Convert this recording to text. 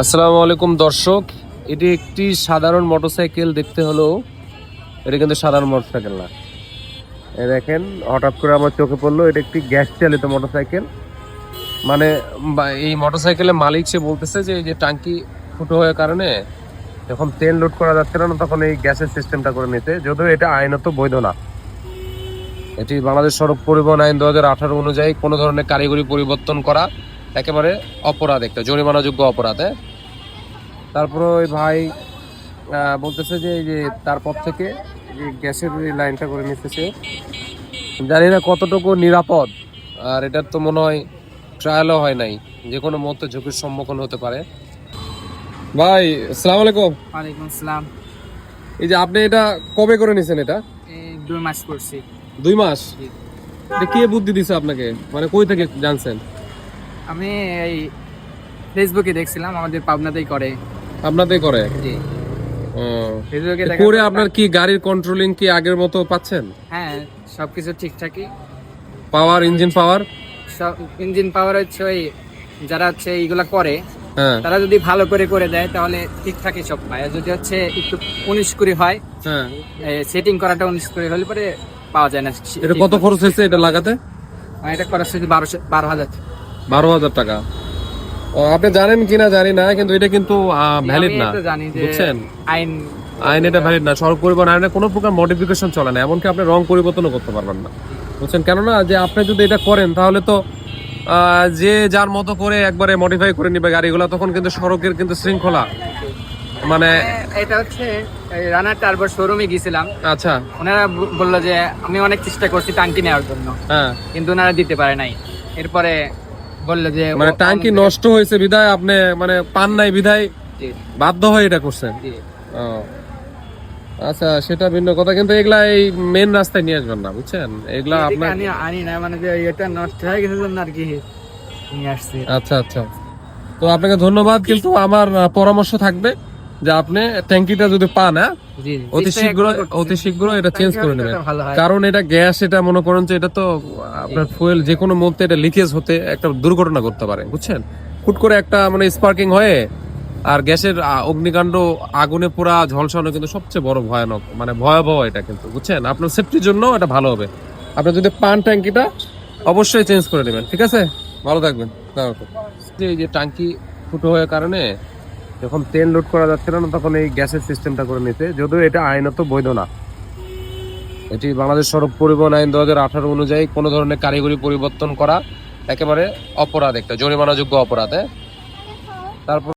আসসালামু আলাইকুম, দর্শক। এটি একটি সাধারণ মোটরসাইকেল, দেখতে হলো এটা কিন্তু সাধারণ মোটরসাইকেল না। এই দেখেন, হঠাৎ করে আমার চোখে পড়ল, এটা একটি গ্যাস চালিত মোটরসাইকেল। মানে এই মোটরসাইকেলের মালিক সে বলতেছে যে, এই যে টাঙ্কি ফুটো হওয়ার কারণে যখন তেল লোড করা যাচ্ছে না, তখন এই গ্যাসের সিস্টেমটা করে নিতে। যদিও এটা আইনত বৈধ না। এটি বাংলাদেশ সড়ক পরিবহন আইন দু হাজার আঠারো অনুযায়ী কোনো ধরনের কারিগরি পরিবর্তন করা একেবারে অপরাধ একটা জরিমানাযোগ্য অপরাধ হ্যাঁ? তারপরে ওই ভাই বলতেছে যে এই যে তারপর থেকে যে গ্যাসের লাইনটা করে নিতেছে জানি না কতটুকু নিরাপদ আর এটার তো মনে হয় ট্রায়ালও হয় নাই যে কোনো মুহূর্তে ঝুঁকির সম্মুখীন হতে পারে। ভাই আসসালামু আলাইকুম ওয়ালাইকুম আসসালাম। এই যে আপনি এটা কবে করে নিছেন এটা? এই দুই মাস করছি। দুই মাস? এটা কে বুদ্ধি দিছে আপনাকে? মানে কই থেকে জানছেন? আমি এই ফেসবুকে দেখছিলাম আমাদের পাবনাতেই করে। আপনাদের করে? জি। ফেসবুকে করে আপনার কি গাড়ির কন্ট্রোলিং কি আগের মতো পাচ্ছেন? হ্যাঁ সবকিছু ঠিকঠাকই। পাওয়ার ইঞ্জিন পাওয়ার সব ইঞ্জিন পাওয়ার হচ্ছে ওই যারা হচ্ছে এইগুলা করে হ্যাঁ। তারা যদি ভালো করে করে দেয় তাহলে ঠিকঠাকই সব পায়। যদি হচ্ছে একটু উনিশ কুড়ি হয় হ্যাঁ। সেটিং করাটা উনিশ কুড়ি হলে পরে পাওয়া যায় না। এটা কত খরচ হয়েছে এটা লাগাতে? এটা করার সাথে বারোশো বারো হাজার। বারো হাজার টাকা। আপনি জানেন কিনা জানি না কিন্তু এটা কিন্তু ভ্যালিড না। বুঝছেন? আইন আইন এটা ভ্যালিড না। সড়ক পরিবহন আইনে কোনো প্রকার মডিফিকেশন চলে না এমনকি আপনি রং পরিবর্তনও করতে পারবেন না। বুঝছেন? কেননা যে আপনি যদি এটা করেন তাহলে তো যে যার মতো করে একবারে মডিফাই করে নিবে গাড়িগুলো তখন কিন্তু সড়কের কিন্তু শৃঙ্খলা মানে এটা হচ্ছে রানার টার্বোর শোরুমে গেছিলাম আচ্ছা। ওনারা বলল যে আমি অনেক চেষ্টা করছি টাঙ্কি নেওয়ার জন্য। হ্যাঁ। কিন্তু ওনারা দিতে পারে নাই। এরপরে বলল যে মানে ট্যাঙ্কি নষ্ট হয়েছে বিধায় আপনি মানে পান নাই বিধায় বাধ্য হয়ে এটা করছেন? আচ্ছা সেটা ভিন্ন কথা কিন্তু এগুলা এই মেন রাস্তায় নিয়ে আসবেন না বুঝছেন? এগুলা আপনার আনি আনি না মানে যে এটা নষ্ট হয়ে গেছে জন্য আর কি নিয়ে আসছে। আচ্ছা আচ্ছা। তো আপনাকে ধন্যবাদ কিন্তু আমার পরামর্শ থাকবে। যে আপনি ট্যাঙ্কিটা যদি পান হ্যাঁ? অতি শীঘ্র অতি শীঘ্র এটা চেঞ্জ করে নেবেন। কারণ এটা গ্যাস এটা মনে করেন যে এটা তো আপনার ফুয়েল যে কোনো মুহূর্তে এটা লিকেজ হতে একটা দুর্ঘটনা করতে পারে বুঝছেন? হুট করে একটা মানে স্পার্কিং হয়ে আর গ্যাসের অগ্নিকাণ্ড আগুনে পুরা ঝলসানো কিন্তু সবচেয়ে বড় ভয়ানক মানে ভয়াবহ এটা কিন্তু বুঝছেন? আপনার সেফটির জন্য এটা ভালো হবে। আপনি যদি পান ট্যাঙ্কিটা অবশ্যই চেঞ্জ করে নেবেন ঠিক আছে? ভালো থাকবেন যে টাঙ্কি ফুটো হওয়ার কারণে যখন তেল লোড করা যাচ্ছিল না, তখন এই গ্যাসের সিস্টেমটা করে নিতে যদিও এটা আইনত বৈধ না এটি বাংলাদেশ সড়ক পরিবহন আইন দু হাজার আঠারো অনুযায়ী কোনো ধরনের কারিগরি পরিবর্তন করা একেবারে অপরাধ, একটা জরিমানাযোগ্য অপরাধ হ্যাঁ? তারপর